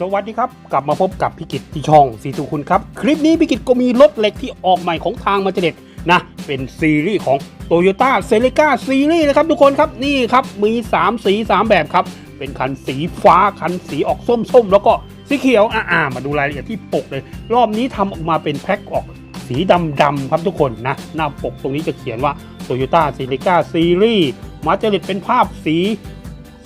สวัสดีครับ กลับมาพบกับพี่กิตที่ช่องสีตูคุณครับ คลิปนี้พี่กิตก็มีรถเหล็กที่ออกใหม่ของทางมาเจเด็ดนะ เป็นซีรีส์ของ Toyota c e l e c a ซีรีส์นะครับทุกคนครับนี่ครับ มี 3 สี 3 แบบครับ เป็นคันสีฟ้า คันสีออกส้มๆ แล้วก็สีเขียวอ่ามาดูรายละเอียดที่ปกเลย รอบนี้ทำออกมาเป็นแพ็คออกสีดำๆครับทุกคนนะหน้าปกตรงนี้จะเขียนว่า Toyota c e l e c a ซีรีส์มาเจเด็ดเป็นภาพสี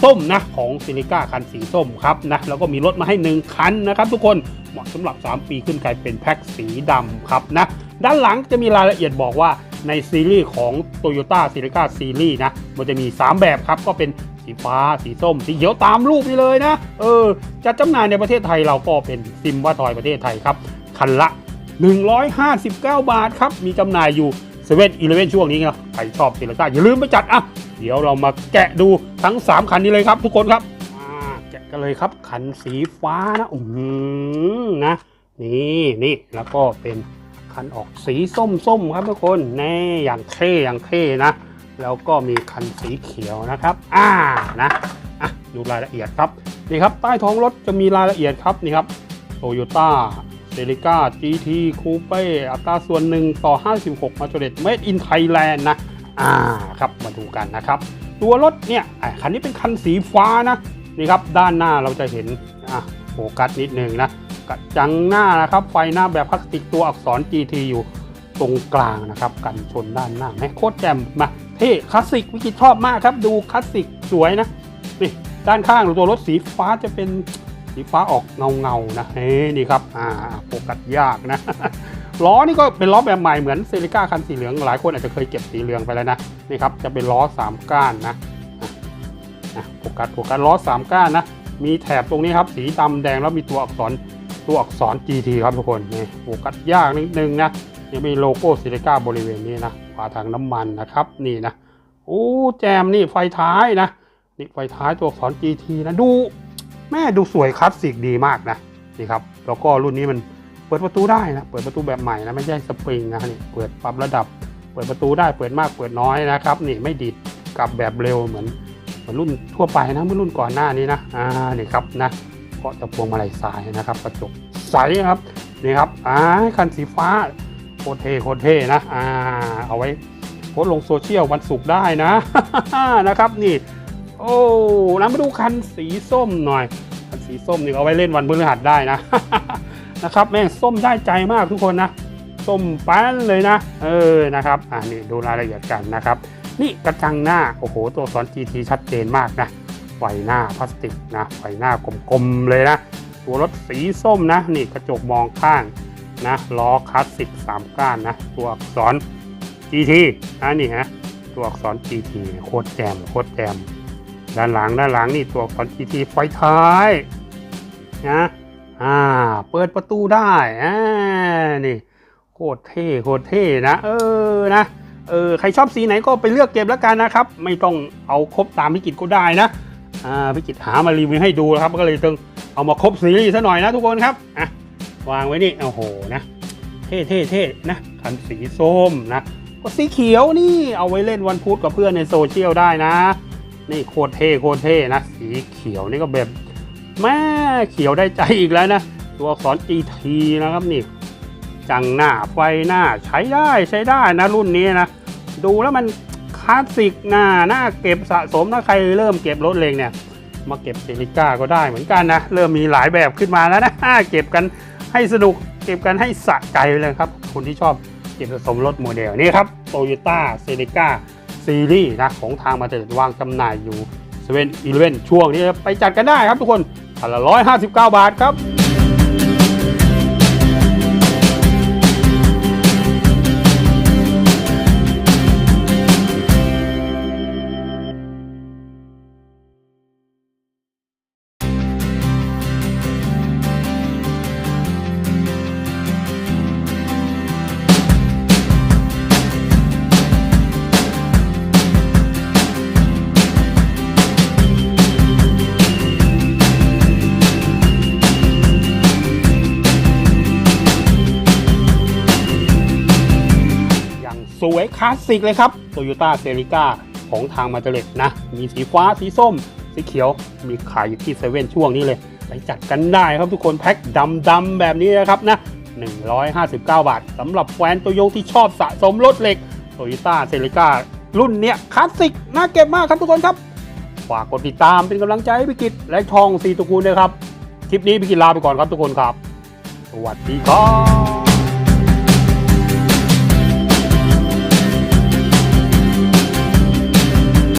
ส้มนะของซิลิก้าคันสีส้มครับนะแล้วก็มีรถมาให้ 1 คันนะครับทุกคนเหมาะสำหรับ 3 ปีขึ้นไปเป็นแพ็คสีดำครับนะด้านหลังจะมีรายละเอียดบอกว่าในซีรีส์ของ Toyota c i l i c a Series นะ มันจะมี 3 แบบครับ ก็เป็นสีฟ้า สีส้ม สีเขียวตามรูปนี้เลยนะ เออจัดจำหน่ายในประเทศไทยเราก็เป็นซิมว่าทอยประเทศไทยครับ คันละ 159 บาทครับ มีจำหน่ายอยู่ เซเว่นอีเลเว่นช่วงนี้นะใครชอบซิลิก้าอย่าลืมไปจัดอะเดี๋ยวเรามาแกะดูทั้ง 3 คันนี้เลยครับ ทุกคนครับแกะกันเลยครับคันสีฟ้านะอืมนะนี่นี่แล้วก็เป็นคันออกสีส้มๆครับทุกคนแน่อย่างเท่อย่างเท่นะแล้วก็มีคันสีเขียวนะครับ อ่านะอะดูรายละเอียดครับนี่ครับใต้ท้องรถจะมีรายละเอียดครับนี่ครับโตโยต้า เซริก้า GT Coupe อัตราส่วน1ต่อ 56 มาจเดต Made in Thailand นะ อ่าครับมาดูกันนะครับ ตัวรถเนี่ยคันนี้เป็นคันสีฟ้านะ นี่ครับ ด้านหน้าเราจะเห็นอะโฟกัสนิดนึงนะกระจังหน้านะครับ ไฟหน้าแบบพลาสติกตัวอักษร GT อยู่ตรงกลางนะครับ กันชนด้านหน้าแม่โคตรแจ่มมาเท่คลาสสิกวิกิตชอบมากครับ ดูคลาสสิกสวยนะนี่ด้านข้างตัวรถสีฟ้าจะเป็น สีฟ้าออกเงาเงาๆนะเฮ้นี่ครับอ่าโฟกัสยากนะล้อนี่ก็เป็นล้อแบบใหม่เหมือนเซริก้าคันสีเหลืองหลายคนอาจจะเคยเก็บสีเหลืองไปแล้วนะนี่ครับจะเป็นล้อ 3 ก้านนะอะโฟกัสโฟกัสล้อ 3 ก้านนะมีแถบตรงนี้ครับสีดำแดงแล้วมีตัวอักษรตัวอักษร GT ครับทุกคนนี่โฟกัสยากนิดนึงนะยังมีโลโก้เซริก้าบริเวณนี้นะฝาถังน้ำมันนะครับนี่นะโอ้แจมนี่ไฟท้ายนะนี่ไฟท้ายตัวอักษร GT นะดู แม่ดูสวยคลาสสิกดีมากนะนี่ครับแล้วก็รุ่นนี้มันเปิดประตูได้นะเปิดประตูแบบใหม่นะไม่ใช่สปริงนะนี่เปิดปรับระดับ เปิดประตูได้เปิดมากเปิดน้อยนะครับนี่ไม่ดิดกลับแบบเร็วเหมือนเหมือนรุ่นทั่วไปนะเมื่อรุ่นก่อนหน้านี้นะอ่านี่ครับนะก็จะพวงมาลัยซ้ายนะครับกระจกใสครับนี่ครับอ่าคันสีฟ้าโคตรเท่โคตรเท่นะอ่าเอาไว้โพสลงโซเชียลวันศุกร์ได้นะนะครับนี่ โอ้นะมาดูคันสีส้มหน่อย คันสีส้มนี่เอาไว้เล่นวันพฤหัสได้นะ นะครับ แม่งส้มได้ใจมากทุกคนนะ ส้มปั้นเลยนะ เออ นะครับ อ่านี่ดูรายละเอียดกันนะครับ นี่กระจังหน้า โอ้โห ตัวสอน GT ชัดเจนมากนะ ไฟหน้าพลาสติกนะ ไฟหน้ากลมๆเลยนะ ตัวรถสีส้มนะ นี่กระจกมองข้างนะ ล้อคลาสสิก3ก้านนะ ตัวอักษร GT อ่านี่ฮะ ตัวอักษร GT โคตรแจมโคตรแจม ด้านหลังด้านหลังนี่ตัวอักษร GT ไฟท้ายนะอ่าเปิดประตูได้อ่านี่โคตรเท่โคตรเท่นะ เออนะเออใครชอบสีไหนก็ไปเลือกเก็บแล้วกันนะครับ ไม่ต้องเอาครบตามพิกิจก็ได้นะอ่าพิกิจหามารีวิวให้ดูนะครับ ก็เลยต้องเอามาครบซีรีส์ซะหน่อยนะทุกคนครับอะวางไว้นี่โอ้โหนะเท่เท่เท่นะคันสีส้มนะก็สีเขียวนี่เอาไว้เล่นวันพุธกับเพื่อนในโซเชียลได้นะ นี่โคตรเท่โคตรเท่นะ สีเขียวนี่ก็แบบแม่เขียวได้ใจอีกแล้วนะ ตัวอักษร GT นะครับนี่ จังหน้าไฟหน้าใช้ได้ใช้ได้นะรุ่นนี้นะ ดูแล้วมันคลาสสิกหน้าหน้าเก็บสะสมถ้าใครเริ่มเก็บรถเลงเนี่ยมาเก็บเซริก้าก็ได้เหมือนกันนะ เริ่มมีหลายแบบขึ้นมาแล้วนะเก็บกันให้สนุกเก็บกันให้สะใจเลยครับคนที่ชอบเก็บสะสมรถโมเดลนี่ครับโตโยต้าเซริก้า ซีรีส์นะของทางมาเติดวางจำหน่ายอยู่เซเว่นอีเลเว่นช่วงนี้ไปจัดกันได้ครับทุกคนคันละร้อยห้าสิบเก้าบาทครับ สวยคลาสสิกเลยครับ Toyota c e r i c a ของทางมาเจเล็กนะ มีสีฟ้าสีส้ม สีเขียว มีขายอยู่ที่เซเว่นช่วงนี้เลย ไปจัดกันได้ครับทุกคนแพ็คดำๆแบบนี้นะครับนะ 159 บาทสำหรับแฟนโตัวยที่ชอบสะสมรถเหล็ก Toyota c e l e c a รุ่นเนี้ยคลาสสิกน่าเก็บมากครับทุกคนครับ ฝากกดติดตามเป็นกำลังใจให้พิกิจและช่องสีตุกูลด้วยครับ คลิปนี้พิกิจลาไปก่อนครับทุกคนครับ สวัสดีครับ